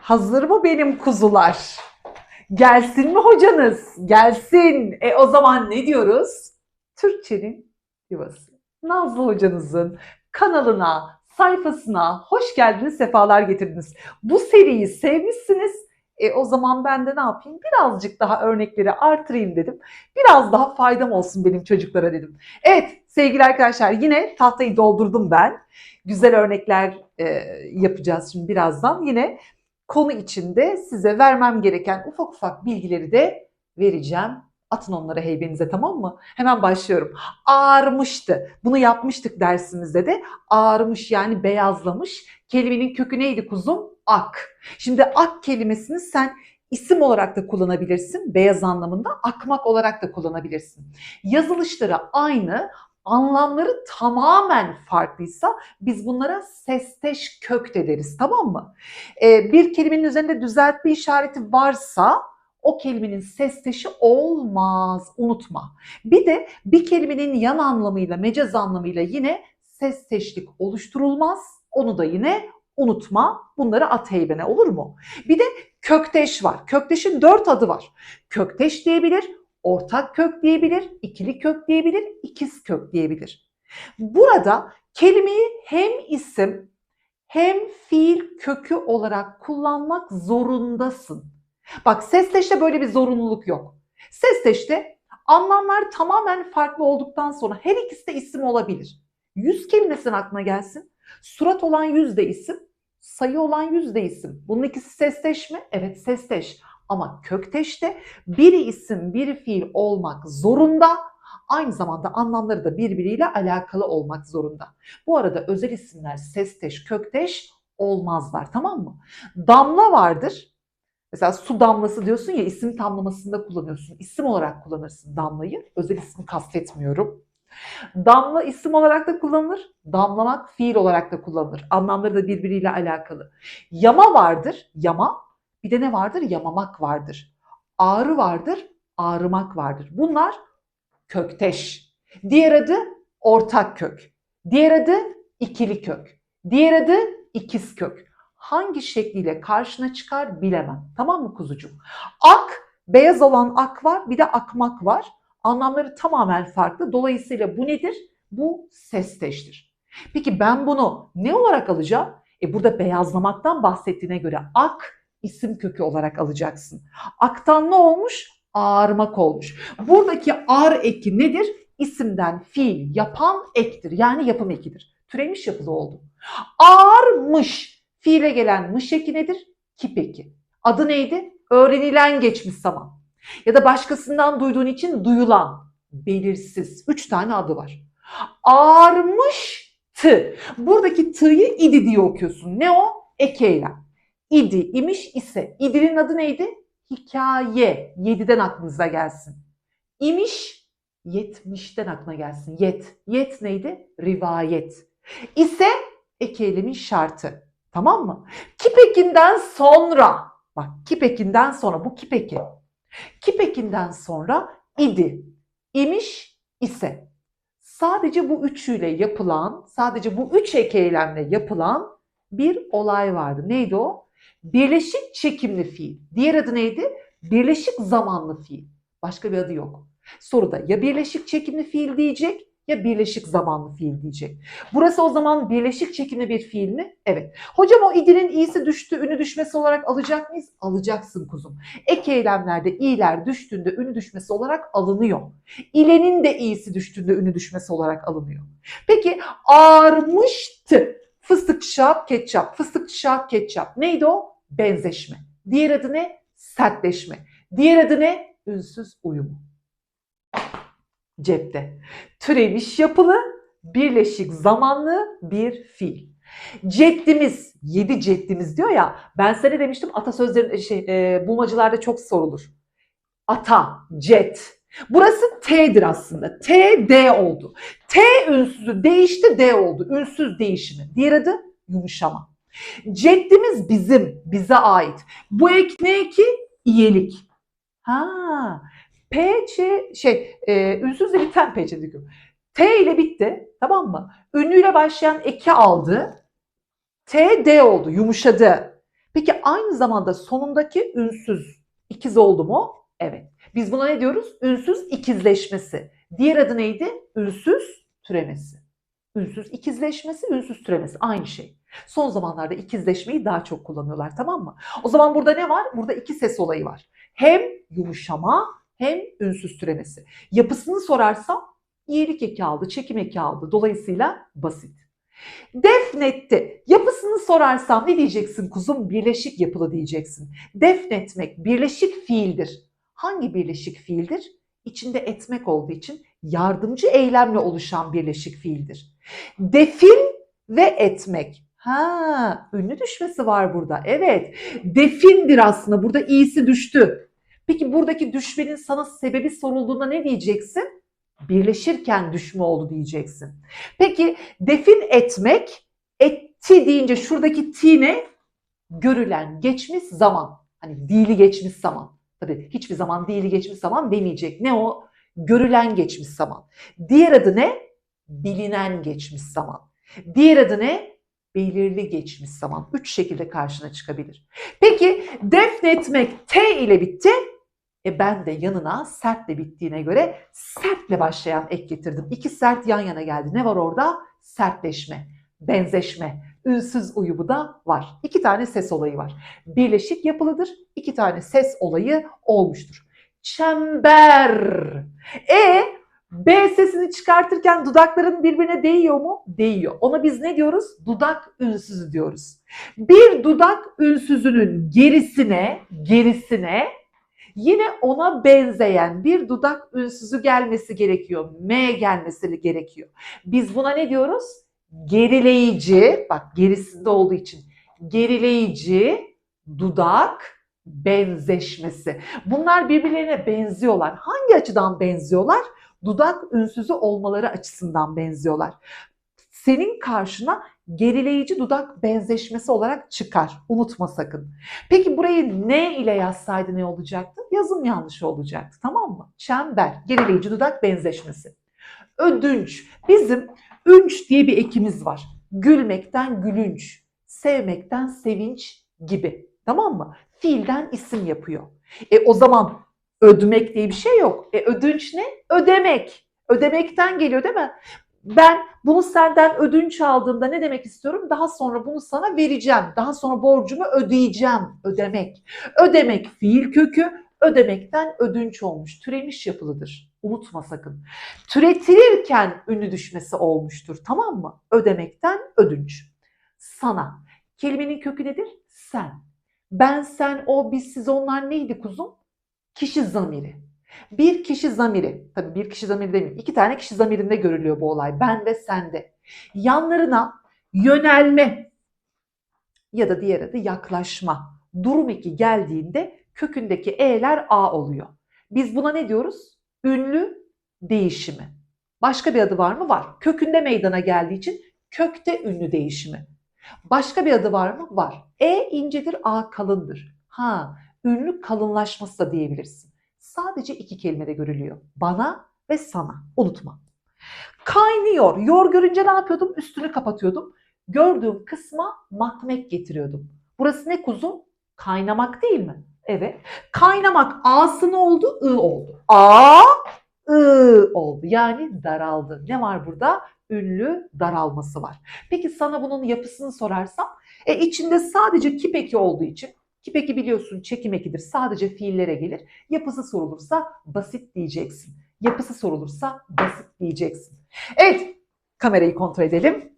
Hazır mı benim kuzular? Gelsin mi hocanız? Gelsin. E o zaman ne diyoruz? Türkçenin yuvası. Nazlı hocanızın kanalına, sayfasına hoş geldiniz, sefalar getirdiniz. Bu seriyi sevmişsiniz. E o zaman ben de ne yapayım? Birazcık daha örnekleri artırayım dedim. Biraz daha faydam olsun benim çocuklara dedim. Evet sevgili arkadaşlar yine tahtayı doldurdum ben. Güzel örnekler e, yapacağız şimdi birazdan. Yine konu içinde size vermem gereken ufak ufak bilgileri de vereceğim. Atın onları heybenize tamam mı? Hemen başlıyorum. Ağarmıştı. Bunu yapmıştık dersimizde de. Ağarmış yani beyazlamış. Kelimenin kökü neydi kuzum? Ak. Şimdi ak kelimesini sen isim olarak da kullanabilirsin. Beyaz anlamında akmak olarak da kullanabilirsin. Yazılışları aynı, anlamları tamamen farklıysa biz bunlara sesteş kök de deriz tamam mı? Ee, bir kelimenin üzerinde düzeltme işareti varsa o kelimenin sesteşi olmaz unutma. Bir de bir kelimenin yan anlamıyla mecaz anlamıyla yine sesteşlik oluşturulmaz. Onu da yine unutma. Bunları at heybene olur mu? Bir de kökteş var. Kökteşin dört adı var. Kökteş diyebilir, ortak kök diyebilir, ikili kök diyebilir, ikiz kök diyebilir. Burada kelimeyi hem isim hem fiil kökü olarak kullanmak zorundasın. Bak sesteşte böyle bir zorunluluk yok. Sesteşte anlamlar tamamen farklı olduktan sonra her ikisi de isim olabilir. Yüz kelimesinin aklına gelsin. Surat olan yüz de isim, sayı olan yüz de isim. Bunun ikisi sesteş mi? Evet sesteş. Ama kökteşte biri isim, biri fiil olmak zorunda. Aynı zamanda anlamları da birbiriyle alakalı olmak zorunda. Bu arada özel isimler sesteş, kökteş olmazlar tamam mı? Damla vardır. Mesela su damlası diyorsun ya isim tamlamasında kullanıyorsun. İsim olarak kullanırsın damlayı. Özel ismi kastetmiyorum. Damla isim olarak da kullanılır. Damlamak fiil olarak da kullanılır. Anlamları da birbiriyle alakalı. Yama vardır. Yama. Bir de ne vardır? Yamamak vardır. Ağrı vardır. Ağrımak vardır. Bunlar kökteş. Diğer adı ortak kök. Diğer adı ikili kök. Diğer adı ikiz kök. Hangi şekliyle karşına çıkar bilemem. Tamam mı kuzucuğum? Ak, beyaz olan ak var. Bir de akmak var. Anlamları tamamen farklı. Dolayısıyla bu nedir? Bu sesteştir. Peki ben bunu ne olarak alacağım? E burada beyazlamaktan bahsettiğine göre ak isim kökü olarak alacaksın. Aktan ne olmuş? Ağarmak olmuş. Buradaki ağır eki nedir? İsimden fiil yapan ektir. Yani yapım ekidir. Türemiş yapılı oldu. Ağarmış. Fiile gelen mış eki nedir? Kip eki. Adı neydi? Öğrenilen geçmiş zaman. Ya da başkasından duyduğun için duyulan. Belirsiz. Üç tane adı var. Ağarmıştı. Buradaki t'yı idi diye okuyorsun. Ne o? Ek eylem. İdi, imiş ise. İdinin adı neydi? Hikaye. Yediden aklınıza gelsin. İmiş, yetmişten aklına gelsin. Yet. Yet neydi? Rivayet. İse ek eylemin şartı. Tamam mı? Kipekinden sonra, bak kipekinden sonra bu kipeki. Kipekinden sonra idi, imiş ise. Sadece bu üçüyle yapılan, sadece bu üç ek eylemle yapılan bir olay vardı. Neydi o? Birleşik çekimli fiil. Diğer adı neydi? Birleşik zamanlı fiil. Başka bir adı yok. Soruda ya birleşik çekimli fiil diyecek ya birleşik zamanlı fiil diyecek. Burası o zaman birleşik çekimli bir fiil mi? Evet. Hocam o idinin iyisi düştü, ünü düşmesi olarak alacak mıyız? Alacaksın kuzum. Ek eylemlerde iyiler düştüğünde ünü düşmesi olarak alınıyor. İlenin de iyisi düştüğünde ünü düşmesi olarak alınıyor. Peki ağarmıştı. Fıstık şap ketçap, fıstık şap ketçap. Neydi o? Benzeşme. Diğer adı ne? Sertleşme. Diğer adı ne? Ünsüz uyumu. Cepte. Türemiş yapılı, birleşik zamanlı bir fiil. Ceddimiz, yedi ceddimiz diyor ya. Ben sana demiştim? Atasözlerin şey, e, bulmacılarda çok sorulur. Ata, cet. Burası T'dir aslında. T, D oldu. T ünsüzü değişti, D oldu. Ünsüz değişimi. Diğer adı yumuşama. Ceddimiz bizim, bize ait. Bu ek ne eki? İyelik. Ha, P, Ç, şey, e, ünsüzle biten P, Ç diyorum. T ile bitti, tamam mı? Ünlüyle başlayan eki aldı. T, D oldu, yumuşadı. Peki aynı zamanda sonundaki ünsüz ikiz oldu mu? Evet. Biz buna ne diyoruz? Ünsüz ikizleşmesi. Diğer adı neydi? Ünsüz türemesi. Ünsüz ikizleşmesi, ünsüz türemesi aynı şey. Son zamanlarda ikizleşmeyi daha çok kullanıyorlar tamam mı? O zaman burada ne var? Burada iki ses olayı var. Hem yumuşama hem ünsüz türemesi. Yapısını sorarsam iyilik eki aldı, çekim eki aldı. Dolayısıyla basit. Defnetti. Yapısını sorarsam ne diyeceksin kuzum? Birleşik yapılı diyeceksin. Defnetmek birleşik fiildir. Hangi birleşik fiildir? İçinde etmek olduğu için yardımcı eylemle oluşan birleşik fiildir. Defin ve etmek. Ha, ünlü düşmesi var burada. Evet. Defindir aslında. Burada iyisi düştü. Peki buradaki düşmenin sana sebebi sorulduğunda ne diyeceksin? Birleşirken düşme oldu diyeceksin. Peki defin etmek, etti deyince şuradaki ti ne? Görülen geçmiş zaman. Hani dili geçmiş zaman. Tabii hiçbir zaman dili geçmiş zaman demeyecek. Ne o? Görülen geçmiş zaman. Diğer adı ne? Bilinen geçmiş zaman. Diğer adı ne? Belirli geçmiş zaman. Üç şekilde karşına çıkabilir. Peki defnetmek T ile bitti. E ben de yanına sertle bittiğine göre sertle başlayan ek getirdim. İki sert yan yana geldi. Ne var orada? Sertleşme, benzeşme, ünsüz uyumu da var. İki tane ses olayı var. Birleşik yapılıdır. İki tane ses olayı olmuştur. Çember. E B sesini çıkartırken dudakların birbirine değiyor mu? Değiyor. Ona biz ne diyoruz? Dudak ünsüzü diyoruz. Bir dudak ünsüzünün gerisine, gerisine yine ona benzeyen bir dudak ünsüzü gelmesi gerekiyor. M gelmesi gerekiyor. Biz buna ne diyoruz? Gerileyici, bak gerisinde olduğu için gerileyici dudak benzeşmesi. Bunlar birbirlerine benziyorlar. Hangi açıdan benziyorlar? Dudak ünsüzü olmaları açısından benziyorlar. Senin karşına gerileyici dudak benzeşmesi olarak çıkar. Unutma sakın. Peki burayı ne ile yazsaydı ne olacaktı? Yazım yanlışı olacaktı. Tamam mı? Çember, gerileyici dudak benzeşmesi. Ödünç. Bizim ünç diye bir ekimiz var. Gülmekten gülünç, sevmekten sevinç gibi. Tamam mı? Fiilden isim yapıyor. E o zaman ödmek diye bir şey yok. E ödünç ne? Ödemek. Ödemekten geliyor değil mi? Ben bunu senden ödünç aldığımda ne demek istiyorum? Daha sonra bunu sana vereceğim. Daha sonra borcumu ödeyeceğim. Ödemek. Ödemek fiil kökü. Ödemekten ödünç olmuş. Türemiş yapılıdır. Unutma sakın. Türetilirken ünlü düşmesi olmuştur. Tamam mı? Ödemekten ödünç. Sana. Kelimenin kökü nedir? Sen. Ben, sen, o, biz, siz, onlar neydi kuzum? Kişi zamiri. Bir kişi zamiri, tabii bir kişi zamiri demeyeyim, iki tane kişi zamirinde görülüyor bu olay. Ben ve sende. Yanlarına yönelme ya da diğer adı yaklaşma. Durum eki geldiğinde kökündeki e'ler a oluyor. Biz buna ne diyoruz? Ünlü değişimi. Başka bir adı var mı? Var. Kökünde meydana geldiği için kökte ünlü değişimi. Başka bir adı var mı? Var. E incedir, A kalındır. Ha, ünlü kalınlaşması da diyebilirsin. Sadece iki kelimede görülüyor. Bana ve sana. Unutma. Kaynıyor. Yor görünce ne yapıyordum? Üstünü kapatıyordum. Gördüğüm kısma makmek getiriyordum. Burası ne kuzum? Kaynamak değil mi? Evet. Kaynamak A'sı ne oldu? I oldu. A, I oldu. Yani daraldı. Ne var burada? Ünlü daralması var. Peki sana bunun yapısını sorarsam, e içinde sadece kipeki olduğu için Kipeki biliyorsun çekim ekidir. Sadece fiillere gelir. Yapısı sorulursa basit diyeceksin. Yapısı sorulursa basit diyeceksin. Evet, kamerayı kontrol edelim.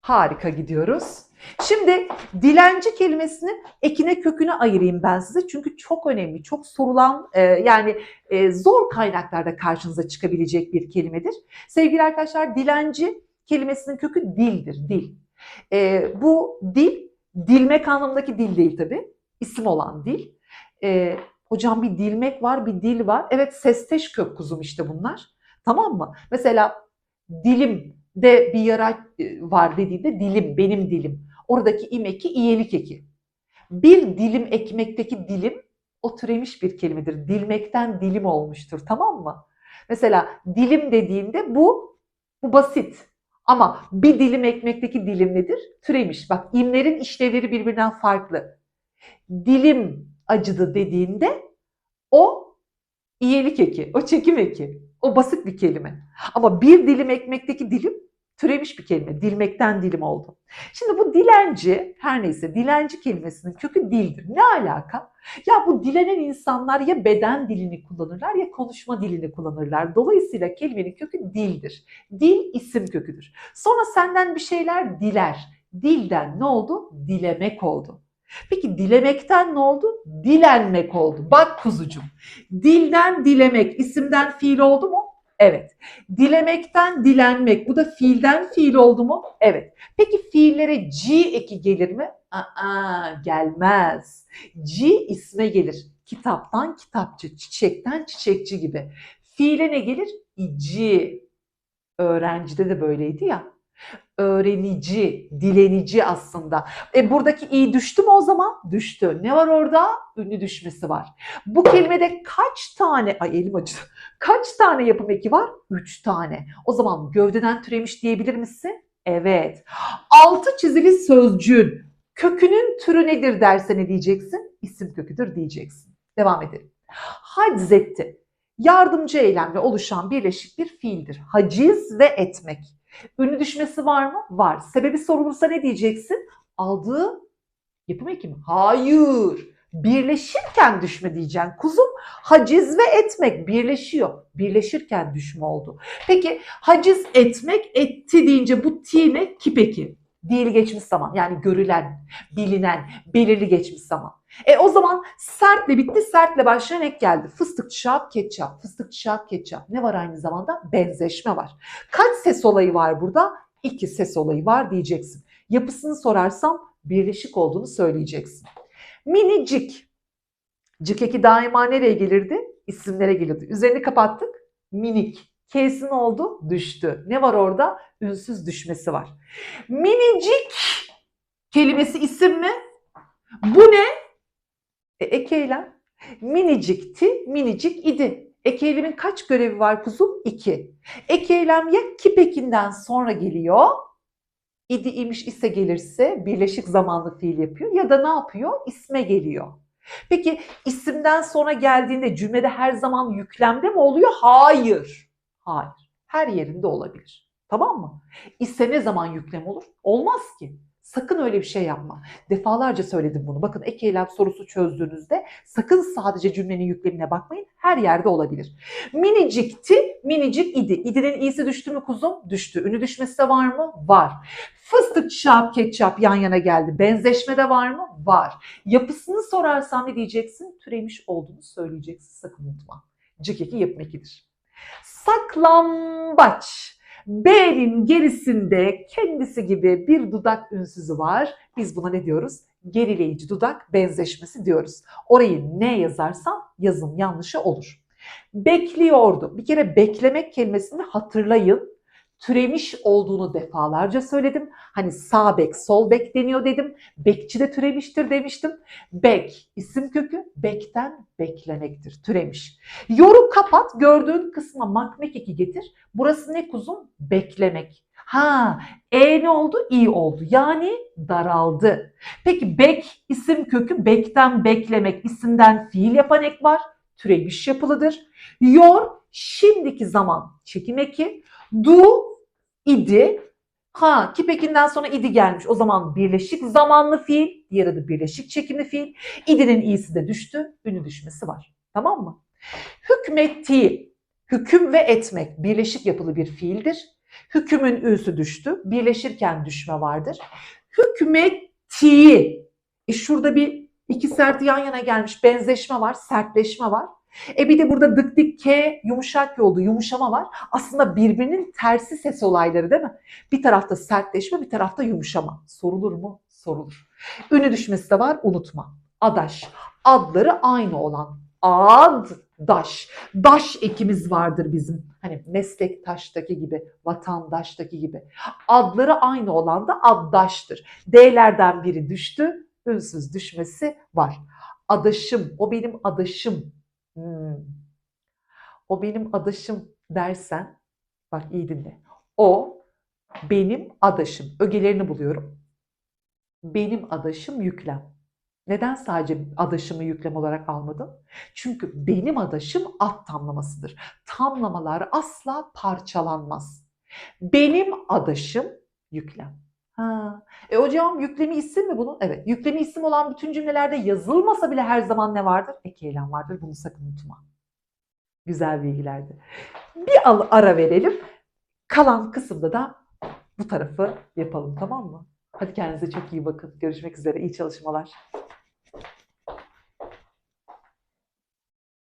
Harika gidiyoruz. Şimdi dilenci kelimesinin ekine köküne ayırayım ben size. Çünkü çok önemli, çok sorulan e, yani e, zor kaynaklarda karşınıza çıkabilecek bir kelimedir. Sevgili arkadaşlar dilenci kelimesinin kökü dildir, dil. E, bu dil Dilmek anlamındaki dil değil tabi. İsim olan dil. Ee, hocam bir dilmek var, bir dil var. Evet sesteş kök kuzum işte bunlar. Tamam mı? Mesela dilim de bir yara e, var dediğinde dilim, benim dilim. Oradaki imeki iyelik eki. Bir dilim ekmekteki dilim o türemiş bir kelimedir. Dilmekten dilim olmuştur tamam mı? Mesela dilim dediğinde bu bu basit. Ama bir dilim ekmekteki dilim nedir? Türemiş. Bak imlerin işlevleri birbirinden farklı. Dilim acıdı dediğinde o iyilik eki, o çekim eki. O basit bir kelime. Ama bir dilim ekmekteki dilim türemiş bir kelime. Dilmekten dilim oldu. Şimdi bu dilenci, her neyse dilenci kelimesinin kökü dildir. Ne alaka? Ya bu dilenen insanlar ya beden dilini kullanırlar ya konuşma dilini kullanırlar. Dolayısıyla kelimenin kökü dildir. Dil isim köküdür. Sonra senden bir şeyler diler. Dilden ne oldu? Dilemek oldu. Peki dilemekten ne oldu? Dilenmek oldu. Bak kuzucum. Dilden dilemek isimden fiil oldu mu? Evet. Dilemekten dilenmek bu da fiilden fiil oldu mu? Evet. Peki fiillere G eki gelir mi? Aa, gelmez. G isme gelir. Kitaptan kitapçı, çiçekten çiçekçi gibi. Fiile ne gelir? İci. Öğrencide de böyleydi ya. Öğrenici, dilenici aslında. E buradaki i düştü mü o zaman? Düştü. Ne var orada? Ünlü düşmesi var. Bu kelimede kaç tane, ay elim acıdı. Kaç tane yapım eki var? Üç tane. O zaman gövdeden türemiş diyebilir misin? Evet. Altı çizili sözcüğün kökünün türü nedir derse ne diyeceksin? İsim köküdür diyeceksin. Devam edelim. Haczetti. Yardımcı eylemle oluşan birleşik bir fiildir. Haciz ve etmek. Ünlü düşmesi var mı? Var. Sebebi sorulursa ne diyeceksin? Aldığı yapım eki mi? Hayır. Birleşirken düşme diyeceksin. Kuzum haciz ve etmek birleşiyor. Birleşirken düşme oldu. Peki haciz etmek etti deyince bu ti ne? Kipeki. Değil geçmiş zaman. Yani görülen, bilinen, belirli geçmiş zaman. E o zaman sertle bitti, sertle başlayan ek geldi. Fıstık şap, ketçap, fıstık şap, ketçap. Ne var aynı zamanda? Benzeşme var. Kaç ses olayı var burada? İki ses olayı var diyeceksin. Yapısını sorarsam birleşik olduğunu söyleyeceksin. Minicik. Cik eki daima nereye gelirdi? İsimlere gelirdi. Üzerini kapattık. Minik. K'si oldu? Düştü. Ne var orada? Ünsüz düşmesi var. Minicik kelimesi isim mi? Bu ne? E, ek. Minicikti, minicik idi. Ek kaç görevi var kuzum? İki. Ek ya kipekinden sonra geliyor, idi imiş ise gelirse birleşik zamanlı fiil yapıyor ya da ne yapıyor? İsme geliyor. Peki isimden sonra geldiğinde cümlede her zaman yüklemde mi oluyor? Hayır. Hayır. Her yerinde olabilir. Tamam mı? İse ne zaman yüklem olur? Olmaz ki. Sakın öyle bir şey yapma. Defalarca söyledim bunu. Bakın ek eylem sorusu çözdüğünüzde sakın sadece cümlenin yüklemine bakmayın. Her yerde olabilir. Minicikti, minicik idi. İdinin iyisi düştü mü kuzum? Düştü. Ünü düşmesi de var mı? Var. Fıstık, şap, ketçap yan yana geldi. Benzeşme de var mı? Var. Yapısını sorarsan ne diyeceksin? Türemiş olduğunu söyleyeceksin. Sakın unutma. Cik eki yapım. Saklambaç. B'nin gerisinde kendisi gibi bir dudak ünsüzü var. Biz buna ne diyoruz? Gerileyici dudak benzeşmesi diyoruz. Orayı ne yazarsam yazım yanlışı olur. Bekliyordu. Bir kere beklemek kelimesini hatırlayın. Türemiş olduğunu defalarca söyledim. Hani sağ bek, sol bek deniyor dedim. Bekçi de türemiştir demiştim. Bek isim kökü bekten beklemektir. Türemiş. Yoru kapat gördüğün kısma makmek eki getir. Burası ne kuzum? Beklemek. Ha, e ne oldu? İyi oldu. Yani daraldı. Peki bek isim kökü bekten beklemek isimden fiil yapan ek var. Türemiş yapılıdır. Yor şimdiki zaman çekim eki. Du idi. Ha kipekinden sonra idi gelmiş. O zaman birleşik zamanlı fiil. Diğer adı birleşik çekimli fiil. İdinin iyisi de düştü. Ünü düşmesi var. Tamam mı? Hükmettiği, hüküm ve etmek birleşik yapılı bir fiildir. Hükümün ü'sü düştü. Birleşirken düşme vardır. Hükmettiği. E şurada bir iki sert yan yana gelmiş benzeşme var, sertleşme var. E bir de burada dık dik K yumuşak yoldu, yumuşama var. Aslında birbirinin tersi ses olayları değil mi? Bir tarafta sertleşme, bir tarafta yumuşama. Sorulur mu? Sorulur. Ünü düşmesi de var, unutma. Adaş. Adları aynı olan. Ad, daş. Daş ekimiz vardır bizim. Hani meslektaştaki gibi, vatandaştaki gibi. Adları aynı olan da addaştır. D'lerden biri düştü, ünsüz düşmesi var. Adaşım, o benim adaşım. Hmm. O benim adaşım dersen, bak iyi dinle. O Benim adaşım. Ögelerini buluyorum. Benim adaşım yüklem. Neden sadece adaşımı yüklem olarak almadım? Çünkü benim adaşım ad tamlamasıdır. Tamlamalar asla parçalanmaz. Benim adaşım yüklem. Ha. E hocam yüklemi isim mi bunun? Evet. Yüklemi isim olan bütün cümlelerde yazılmasa bile her zaman ne vardır? Eki eylem vardır. Bunu sakın unutma. Güzel bilgilerdi. Bir ara verelim. Kalan kısımda da bu tarafı yapalım tamam mı? Hadi kendinize çok iyi bakın. Görüşmek üzere. İyi çalışmalar.